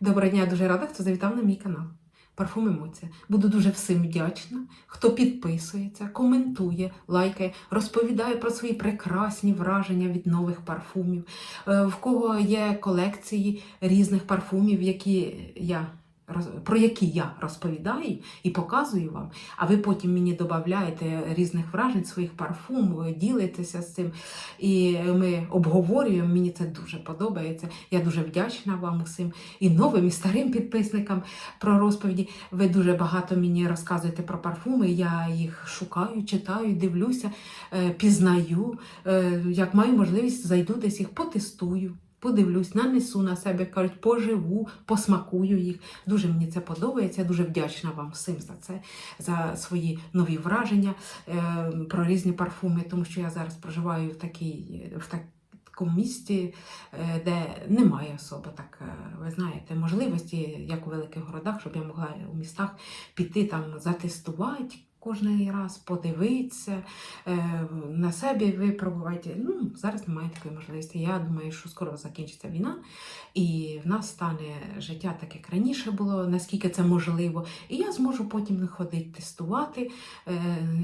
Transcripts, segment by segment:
Доброго дня, я дуже рада, хто завітав на мій канал. Парфум Емоція. Буду дуже всім вдячна, хто підписується, коментує, лайкає, розповідає про свої прекрасні враження від нових парфумів, е, в кого є колекції різних парфумів, які я. Про які я розповідаю і показую вам, а ви потім мені додаєте різних вражень своїх парфум, ділитеся з цим. І ми обговорюємо. Мені це дуже подобається. Я дуже вдячна вам усім і новим, і старим підписникам про розповіді. Ви дуже багато мені розказуєте про парфуми. Я їх шукаю, читаю, дивлюся, е, пізнаю. Е, Як маю можливість, зайду десь їх, потестую. Подивлюсь, нанесу на себе, кажуть, поживу, посмакую їх. Дуже мені це подобається. Дуже вдячна вам всім за це, за свої нові враження е, про різні парфуми, тому що я зараз проживаю в такій в так, такому місті, е, де немає особо так, е, ви знаєте, можливості, як у великих городах, щоб я могла у містах піти там затестувати. Кожний раз подивитися, е, на себе випробувати. Ну, зараз немає такої можливості. Я думаю, що скоро закінчиться війна, і в нас стане життя так, як раніше було, наскільки це можливо. І я зможу потім ходити тестувати, е,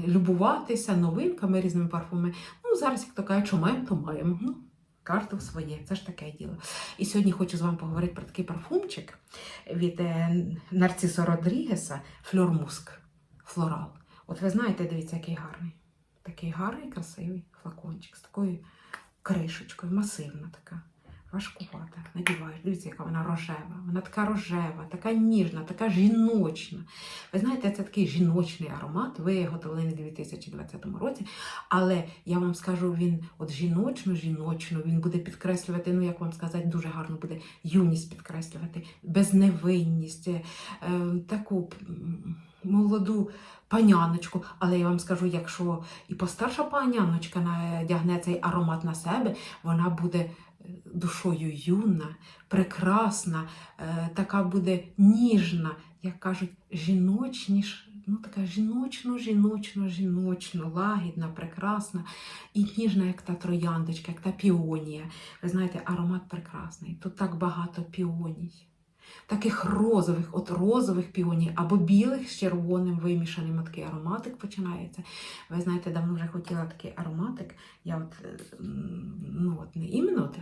любуватися новинками, різними парфумами. Ну, зараз, як то кажуть, що маємо, то маємо. Ну, Карту своє, це ж таке діло. І сьогодні хочу з вами поговорити про такий парфумчик від е, Нарцисо Родрігеса Фльормуск Флорал. От ви знаєте, дивіться, який гарний. Такий гарний, красивий флакончик з такою кришечкою, масивна така, важкувата. Надіваєш, дивіться, яка вона рожева. Вона така рожева, така ніжна, така жіночна. Ви знаєте, це такий жіночний аромат, виготовлений у 2020 році. Але я вам скажу, він от жіночно-жіночно, він буде підкреслювати, ну як вам сказати, дуже гарно буде юність підкреслювати, безневинність, е, таку. Молоду паняночку. Але я вам скажу, якщо і постарша паняночка надягне цей аромат на себе, вона буде е, душою юна, прекрасна, е, така буде ніжна, як кажуть, жіночніш. Ну, така жіночно, жіночно, жіночно, лагідна, прекрасна і ніжна, як та трояндочка, як та піонія. Ви знаєте, аромат прекрасний. Тут так багато піоній таких розових, от розових піонів або білих з червоним вимішаним такий ароматик починається. Ви знаєте, давно вже хотіла такий ароматик. Я от, е, ну от не іменно от,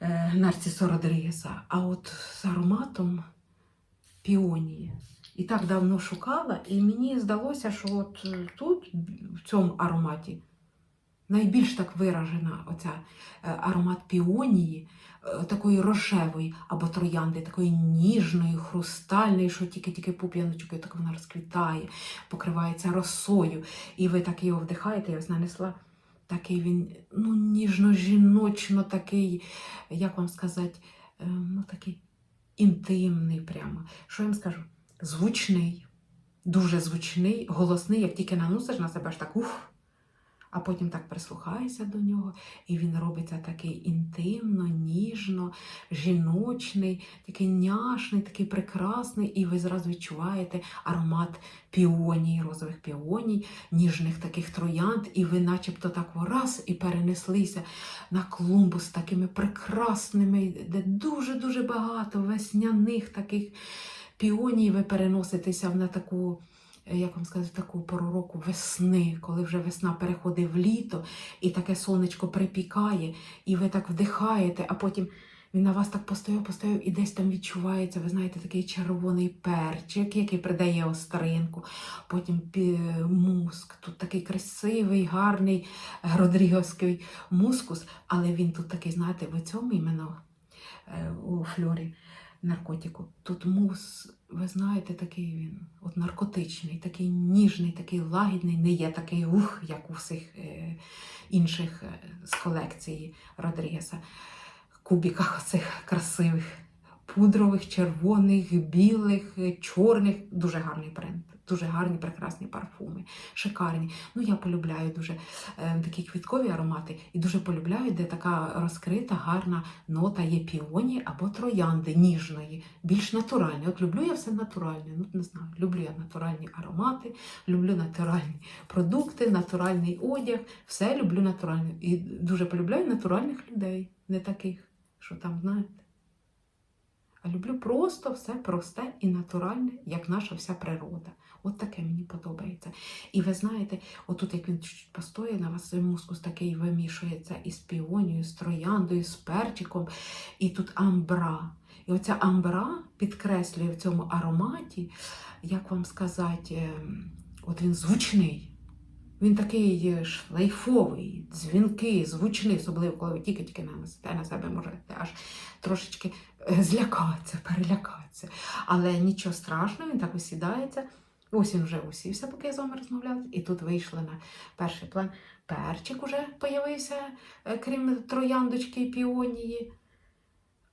е, Нарцисо Родрігеса, а от з ароматом піонії. І так давно шукала, і мені здалося, що от е, тут, в цьому ароматі, найбільш так виражена оця е, аромат піонії, е, такої рожевої або троянди, такої ніжної, хрустальної, що тільки-тільки пуп'яночки, так вона розквітає, покривається росою. І ви так його вдихаєте, я ось нанесла. Такий він, ну, ніжно-жіночно, такий, як вам сказати, е, ну такий інтимний прямо. Що я вам скажу? Звучний, дуже звучний, голосний, як тільки наносиш на себе аж так ух, а потім так прислухаєшся до нього, і він робиться такий інтимно, ніжно, жіночний, такий няшний, такий прекрасний, і ви зразу відчуваєте аромат піоній, розових піоній, ніжних таких троянд, і ви начебто так раз і перенеслися на клумбу з такими прекрасними, де дуже-дуже багато весняних таких піоній, ви переноситеся на таку як вам сказати, таку пору року весни, коли вже весна переходить в літо, і таке сонечко припікає, і ви так вдихаєте, а потім він на вас так постояв, постояв, і десь там відчувається, ви знаєте, такий червоний перчик, який придає остринку, потім муск. Тут такий красивий, гарний родрігівський мускус, але він тут такий, знаєте, в цьому іменно е, у фльорі наркотику. Тут мус, ви знаєте, такий він от наркотичний, такий ніжний, такий лагідний, не є такий ух, як у всіх е, інших е, з колекції Родрігеса. Кубіках оцих красивих, пудрових, червоних, білих, чорних. Дуже гарний бренд, дуже гарні, прекрасні парфуми, шикарні. Ну, я полюбляю дуже е, такі квіткові аромати і дуже полюбляю, де така розкрита, гарна нота є піоні або троянди ніжної, більш натуральні. От люблю я все натуральне. Ну, не знаю, люблю я натуральні аромати, люблю натуральні продукти, натуральний одяг. Все люблю натуральне. І дуже полюбляю натуральних людей, не таких, що там, знаєте. А люблю просто все просте і натуральне, як наша вся природа. От таке мені подобається. І ви знаєте, отут як він чуть постоє на вас, мускус такий вимішується із піонією, з трояндою, з перчиком, і тут амбра. І оця амбра підкреслює в цьому ароматі, як вам сказати, ем, от він звучний. Він такий е, шлейфовий, дзвінкий, звучний, особливо, коли ви тільки-тільки нанесете на себе, можете аж трошечки е, злякатися, перелякатися. Але нічого страшного, він так усідається. Ось він вже усівся, поки я з вами розмовляла. І тут вийшли на перший план. Перчик уже появився, е, крім трояндочки і піонії.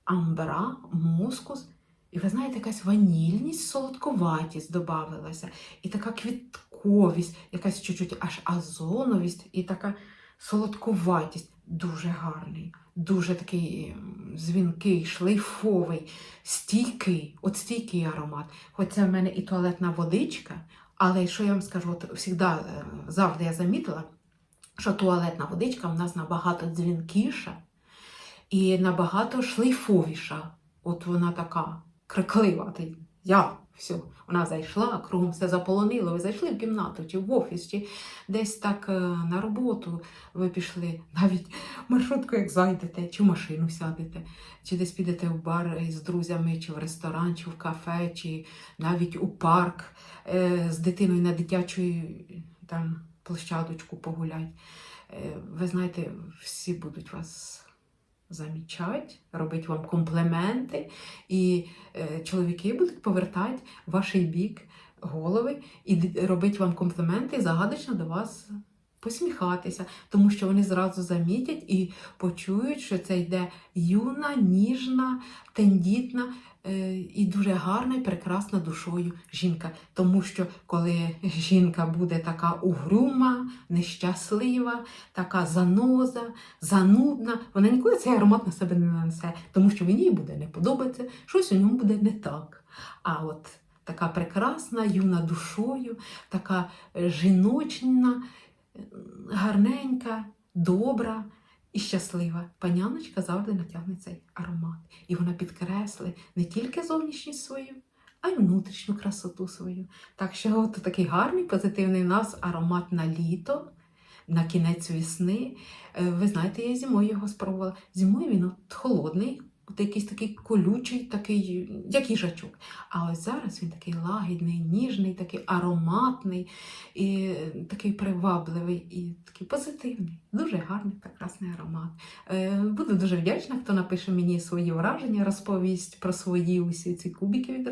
Амбра, мускус. І ви знаєте, якась ванільність, солодковатість додавалася, і така квітковість, якась чуть-чуть аж азоновість, і така солодковатість. Дуже гарний, дуже такий дзвінкий, шлейфовий, стійкий, от стійкий аромат. Хоч це в мене і туалетна водичка, але що я вам скажу, от завжди, е, завжди я замітила, що туалетна водичка в нас набагато дзвінкіша і набагато шлейфовіша. От вона така криклива. Я все, вона зайшла, кругом все заполонило. Ви зайшли в кімнату чи в офіс, чи десь так е, на роботу ви пішли, навіть маршрутку, як зайдете, чи в машину сядете, чи десь підете в бар з друзями, чи в ресторан, чи в кафе, чи навіть у парк е, з дитиною на дитячу там площадочку погулять. Е, ви знаєте, всі будуть вас замічати, робить вам компліменти, і е, чоловіки будуть повертати в ваш бік голови і робить вам компліменти, і загадочно до вас посміхатися, тому що вони зразу замітять і почують, що це йде юна, ніжна, тендітна е, і дуже гарна і прекрасна душою жінка. Тому що коли жінка буде така угрюма, нещаслива, така заноза, занудна, вона ніколи цей аромат на себе не нанесе, тому що мені буде не подобається, щось у ньому буде не так. А от така прекрасна, юна душою, така е, жіночна, гарненька, добра і щаслива. Паняночка завжди натягне цей аромат. І вона підкреслить не тільки зовнішність свою, а й внутрішню красоту свою. Так що от такий гарний, позитивний у нас аромат на літо. На кінець весни. Е, Ви знаєте, я зимою його спробувала. Зимою він от холодний, якийсь такий колючий, такий, як їжачок. А ось зараз він такий лагідний, ніжний, такий ароматний, і такий привабливий, і такий позитивний. Дуже гарний, прекрасний аромат. Е, Буду дуже вдячна, хто напише мені свої враження, розповість про свої усі ці кубики від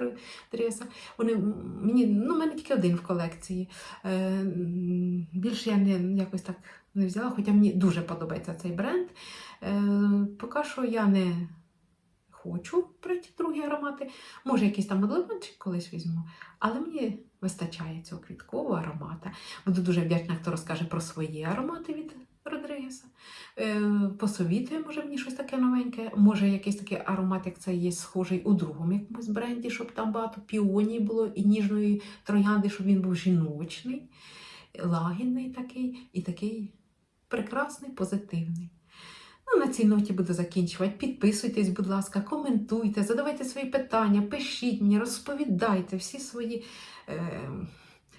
Дріса. Вони мені, ну, мене тільки один в колекції. Е, Більше я не якось так не взяла, хоча мені дуже подобається цей бренд. Е, Поки що я не хочу брати другі аромати. Може, якийсь там одливанчик колись візьму, але мені вистачає цього квіткового аромата. Буду дуже вдячна, хто розкаже про свої аромати від Родригеса. Е, посовітує, може, мені щось таке новеньке. Може, якийсь такий аромат, як це є схожий у другому якомусь бренді, щоб там багато піоній було і ніжної троянди, щоб він був жіночний, лагідний такий і такий прекрасний, позитивний. Ну, на цій ноті буду закінчувати. Підписуйтесь, будь ласка, коментуйте, задавайте свої питання, пишіть мені, розповідайте всі свої е,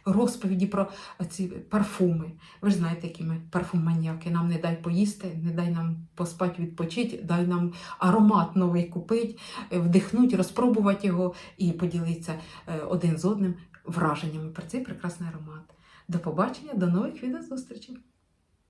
розповіді про ці парфуми. Ви ж знаєте, які ми парфум-маніяки. Нам не дай поїсти, не дай нам поспати, відпочити, дай нам аромат новий купити, е, вдихнути, розпробувати його і поділитися е, один з одним враженнями про цей прекрасний аромат. До побачення, до нових відеозустрічей!